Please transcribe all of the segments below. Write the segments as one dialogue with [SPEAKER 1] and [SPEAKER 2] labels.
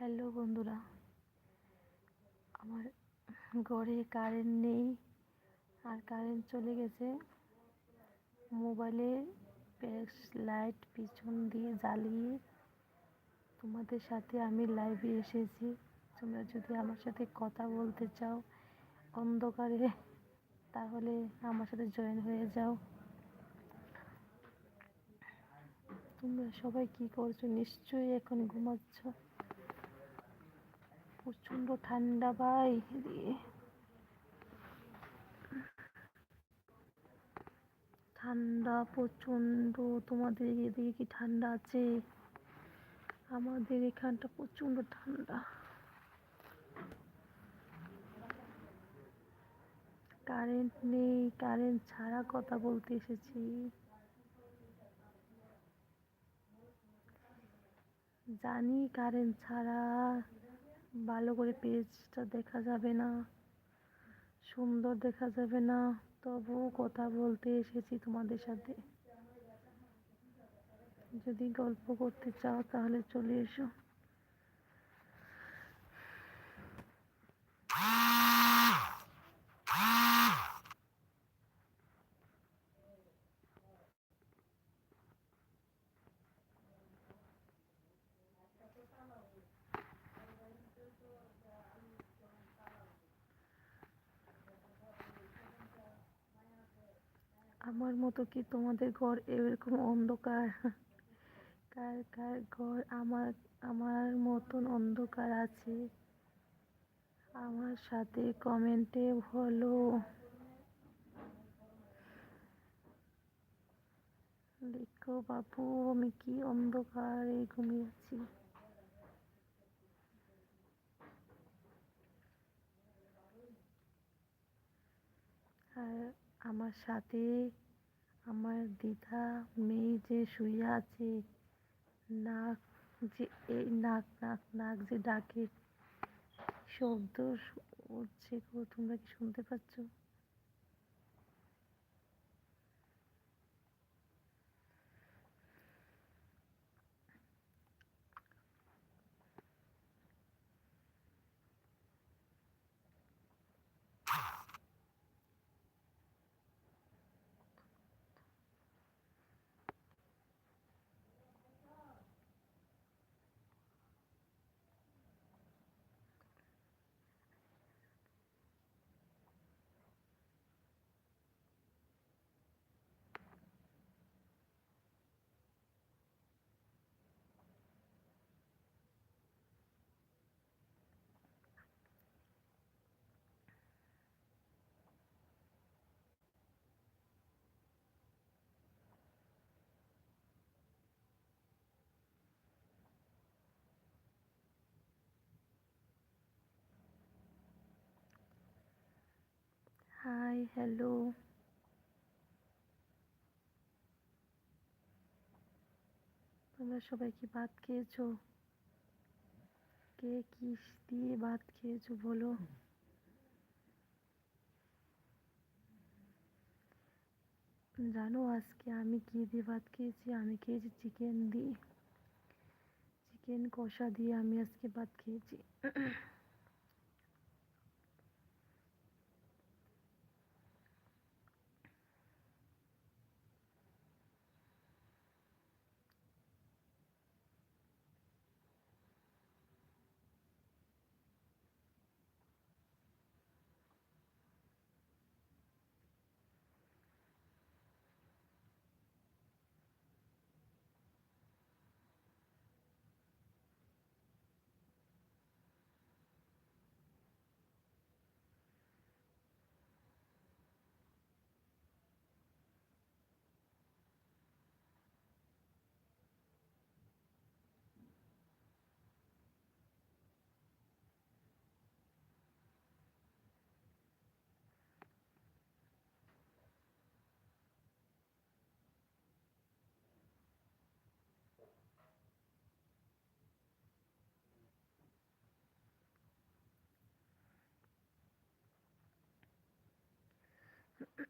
[SPEAKER 1] Hello বন্ধুরা, আমার ঘরে কারেন্ট নেই আর কারেন্ট চলে গেছে। মোবাইলে লাইট পিছন দিয়ে জ্বালিয়ে তোমাদের সাথে আমি লাইভে এসেছি। তোমরা যদি আমার সাথে কথা বলতে চাও অন্ধকারে, তাহলে আমার সাথে জয়েন হয়ে যাও। তোমরা সবাই কি করছ? নিশ্চয়ই এখন ঘুমাচ্ছ। প্রচণ্ড ঠান্ডা ভাই ঠান্ডা প্রচণ্ড তোমাদের এদিকে কি ঠান্ডা আছে? আমাদের এখানটা প্রচণ্ড ঠান্ডা। কারেন্ট নেই, কারেন্ট ছাড়া কথা বলতে এসেছি। জানি কারেন্ট ছাড়া ভালো করে পেজটা দেখা যাবে না, সুন্দর দেখা যাবে না তবু কথা বলতে এসেছি তোমাদের সাথে। যদি গল্প করতে চাও তাহলে চলে এসো। আমার মতো কি তোমাদের ঘর এরকম অন্ধকার? কার কার ঘর আমার আমার মতন অন্ধকার আছে? আমার সাথে কমেন্টে হলো দেখো বাবু আমি কি অন্ধকারে ঘুমিয়ে আছি? আর আমার সাথে, আমার দিদা মেয়ে যে শুয়ে আছে, নাক যে, এই নাক নাক নাক যে ডাকে, শব্দ গো, তোমরা কি শুনতে পাচ্ছ? হাই হ্যালো তোমরা সবাই কি ভাত খেয়েছো? কে কি দিয়ে ভাত খেয়েছো বলো? জানো আজকে আমি কি দিয়ে ভাত খেয়েছি? আমি খেয়েছি চিকেন দিয়ে। চিকেন কষা দিয়ে আমি আজকে ভাত খেয়েছি।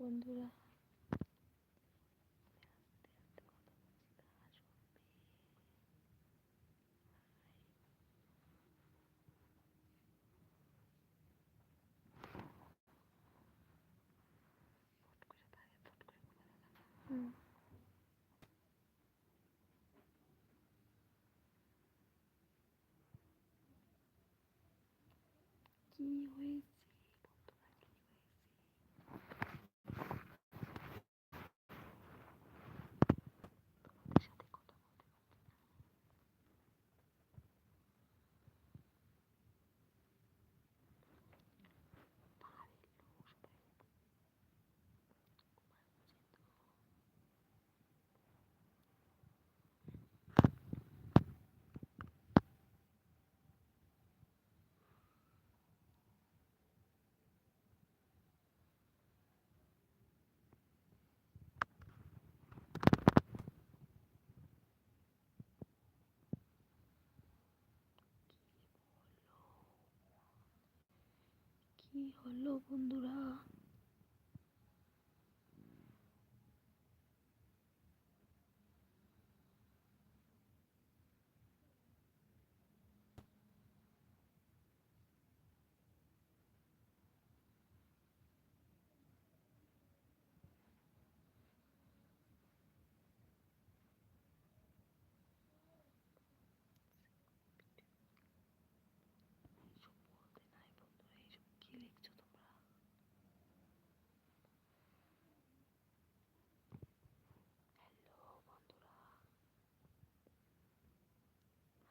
[SPEAKER 1] বন্ধুরা কি হয়েছে কি হলো বন্ধুরা?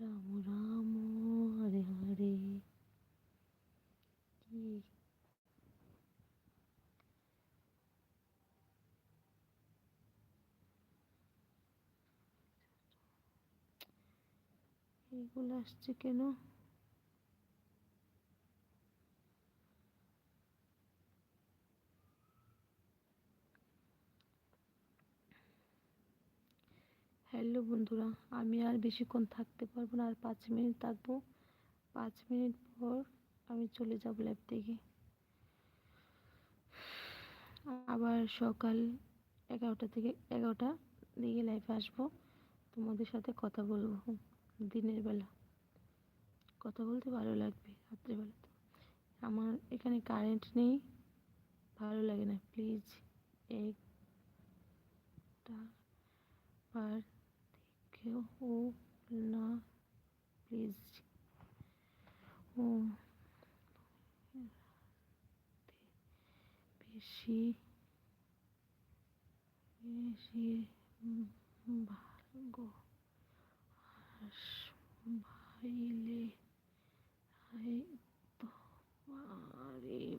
[SPEAKER 1] রাম রাম হরে হরে কি এগুলো আসছে কেন? হ্যালো বন্ধুরা, আমি আর বেশিক্ষণ থাকতে পারব না, আর পাঁচ মিনিট থাকব। পাঁচ মিনিট পর আমি চলে যাব ল্যাব থেকে। আবার সকাল এগারোটা থেকে, এগারোটা দিকে লাইফে আসব। তোমাদের সাথে কথা বলব দিনের বেলা। কথা বলতে ভালো লাগবে রাত্রেবেলা তো। আমার এখানে কারেন্ট নেই, ভালো লাগে না। প্লিজ একটা বার ও না প্লিজ ও বেশি বেশি ভাগ্য হাস ভাইলে আরে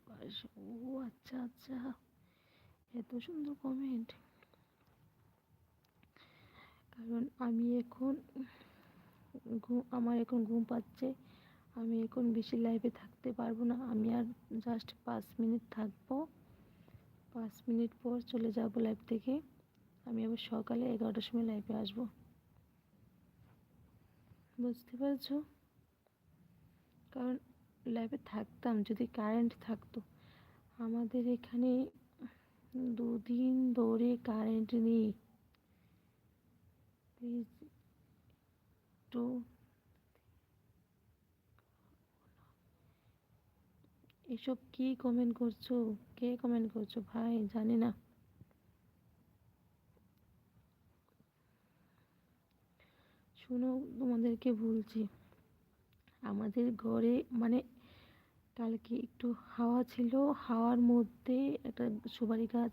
[SPEAKER 1] বাস ও আচ্ছা আচ্ছা এত সুন্দর কমেন্ট কারণ আমি এখন ঘুম আমার এখন ঘুম পাচ্ছে। আমি এখন বেশি লাইভে থাকতে পারব না। আমি আর জাস্ট পাঁচ মিনিট থাকব। পাঁচ মিনিট পর চলে যাব লাইভ থেকে। আমি আবার সকালে এগারোটার সময় লাইভে আসব। বুঝতে পারছ? কারণ লাইভে থাকতাম, যদি কারেন্ট থাকতো। আমাদের এখানে দুদিন ধরে কারেন্ট নেই। একটু এসব কি কমেন্ট করছ? কে কমেন্ট করছ? ভাই, জানি না। শুনো, তোমাদেরকে বলছি, আমাদের ঘরে মানে কালকে একটু হাওয়া ছিল, হাওয়ার মধ্যে একটা সুপারি গাছ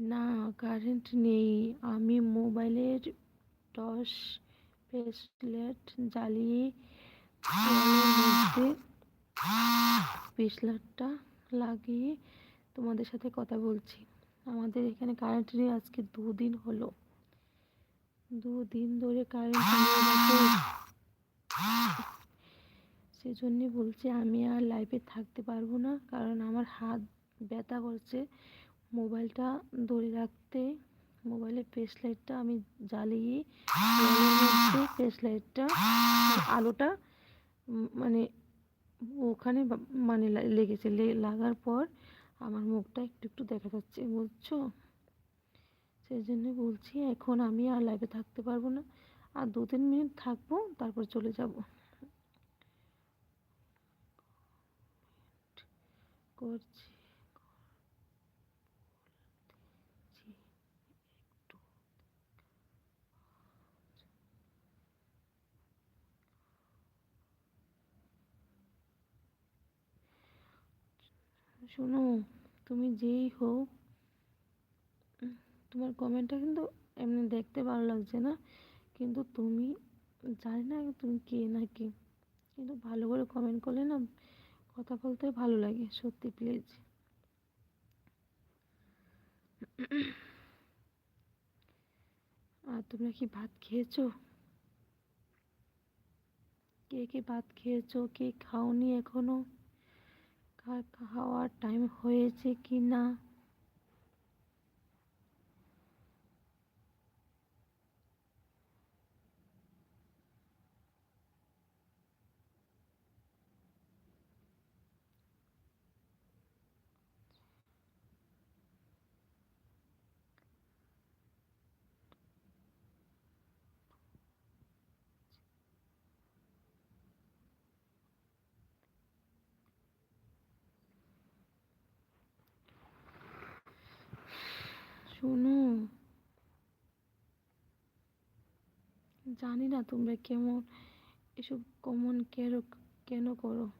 [SPEAKER 1] না কারেন্ট নেই। আমি মোবাইলের টর্চ ফ্ল্যাশলাইট জ্বালিয়ে মধ্যে ফ্ল্যাশলাইটটা লাগিয়ে তোমাদের সাথে কথা বলছি। আমাদের এখানে কারেন্ট নেই, আজকে দুদিন হলো। দুদিন ধরে কারেন্ট। সেজন্যে বলছি আমি আর লাইভে থাকতে পারব না, কারণ আমার হাত ব্যথা করছে। মোবাইলটা ধরে রাখতে, মোবাইলের ফ্ল্যাশ লাইটটা আমি জ্বালিয়ে ফ্ল্যাশ লাইটটা আলোটা মানে ওখানে মানে লেগেছে। লাগার পর আমার মুখটা একটু একটু দেখা যাচ্ছে, বুঝছ? সেই জন্য বলছি, এখন আমি আর লাইভে থাকতে পারব না। আর দু তিন মিনিট থাকব, তারপর চলে যাব। করছি একটু শোনো, তুমি যেই হোক, তোমার কমেন্টটা কিন্তু এমনি দেখতে ভালো লাগছে না, কিন্তু তুমি জানি না তুমি কে না কে। কিন্তু ভালো করে কমেন্ট করলে না কথা বলতে ভালো লাগে, সত্যি প্লিজ আর তোমরা কি ভাত খেয়েছো? কে কে ভাত খেয়েছো? কে খাওনি এখনও? খাওয়ার টাইম হয়েছে কি না শোনো। জানি না তোমরা কেমন, এসব কমন কেন কেন করো?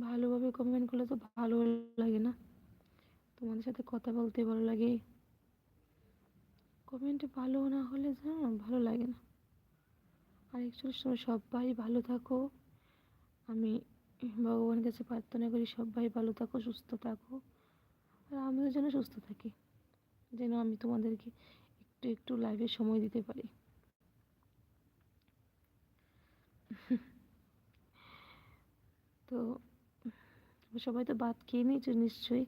[SPEAKER 1] ভালোভাবে কমেন্ট করলে তো ভালো লাগে না। তোমাদের সাথে কথা বলতে ভালো লাগে। কমেন্টে ভালো না হলে জানো ভালো লাগে না। আর তোমরা সবাই ভালো থাকো। আমি ভগবানের কাছে প্রার্থনা করি সবাই ভালো থাকো, সুস্থ থাকো। আর আমিও যেন সুস্থ থাকি, যেন আমি তোমাদেরকে একটু একটু লাইভে সময় দিতে পারি। তো সবাই তো ভাত খেয়ে নিয়েছো নিশ্চয়ই।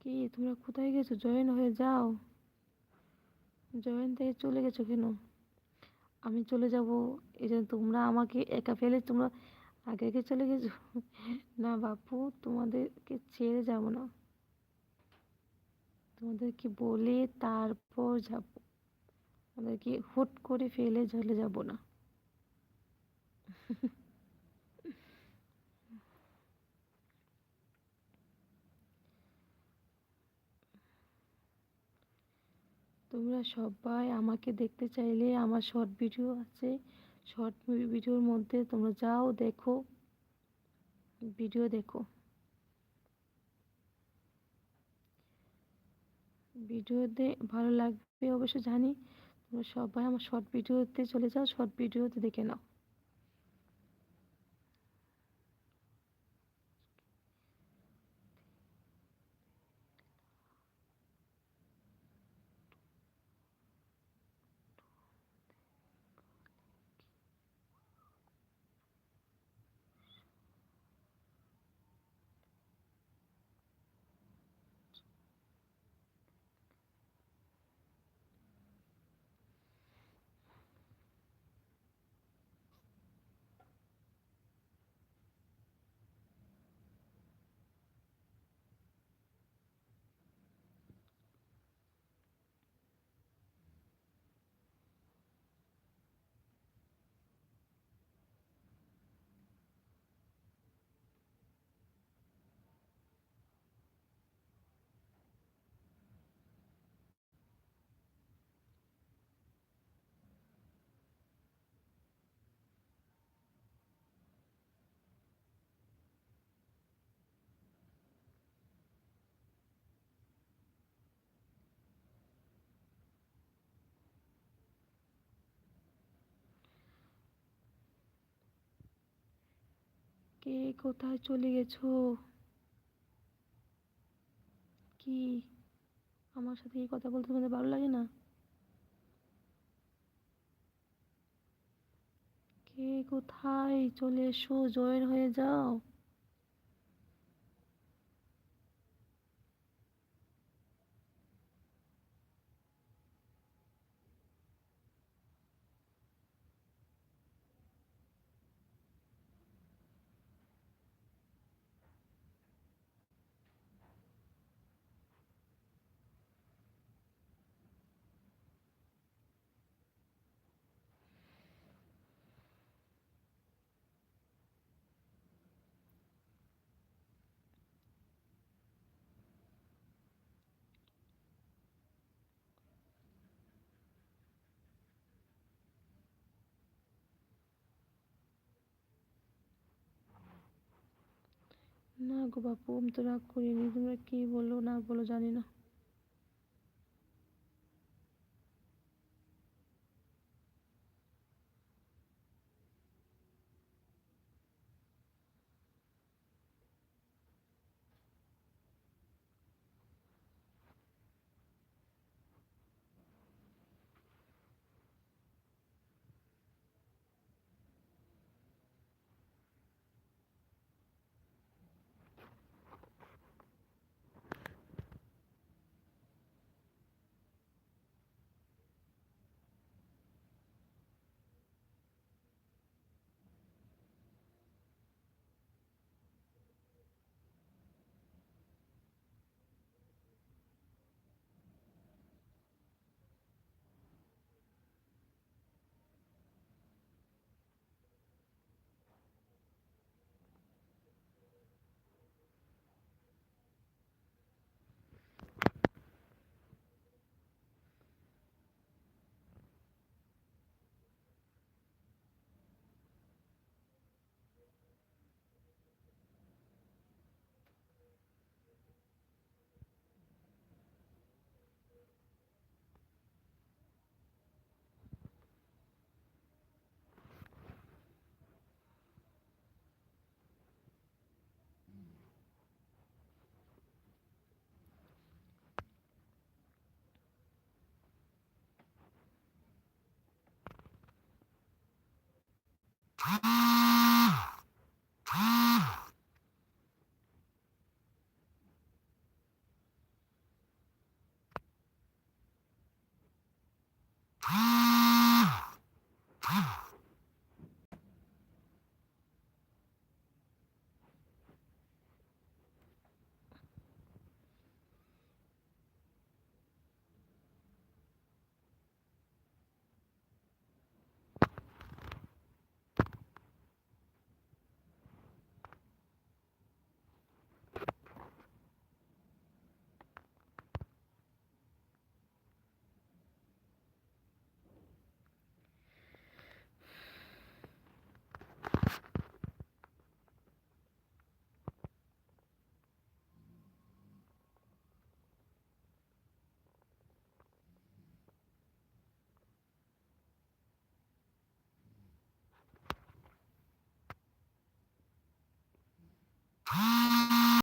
[SPEAKER 1] কি, তোমরা কোথায় গেছো? জয়েন হয়ে যাও। জয়েন থেকে চলে গেছো কেন? আমি চলে যাব, এই জন্য তোমরা আমাকে একা ফেলে তোমরা আগে আগে চলে গেছো? না বাপু, তোমাদেরকে ছেড়ে যাব না। তোমাদেরকে বলে তারপর যাব। তোমাদেরকে হুট করে ফেলে চলে যাব না। তোমরা সবাই আমাকে দেখতে চাইলে আমার শর্ট ভিডিও আছে। শর্ট ভিডিওর মধ্যে তোমরা যাও, দেখো। ভিডিও দেখো। ভিডিওতে ভালো লাগবে অবশ্য জানি। তোমরা সবাই আমার শর্ট ভিডিওতে চলে যাও শর্ট ভিডিওতে দেখে নাও। কে কোথায় চলে গেছো? কি? আমার সাথে এই কথা বলতে তোমাদের ভালো লাগে না? কে কোথায় চলে এসো? জয়ের হয়ে যাও। না গো বাপু আমি তো রাগ করিনি। তোমরা কি বলো না বলো জানি না। Ah!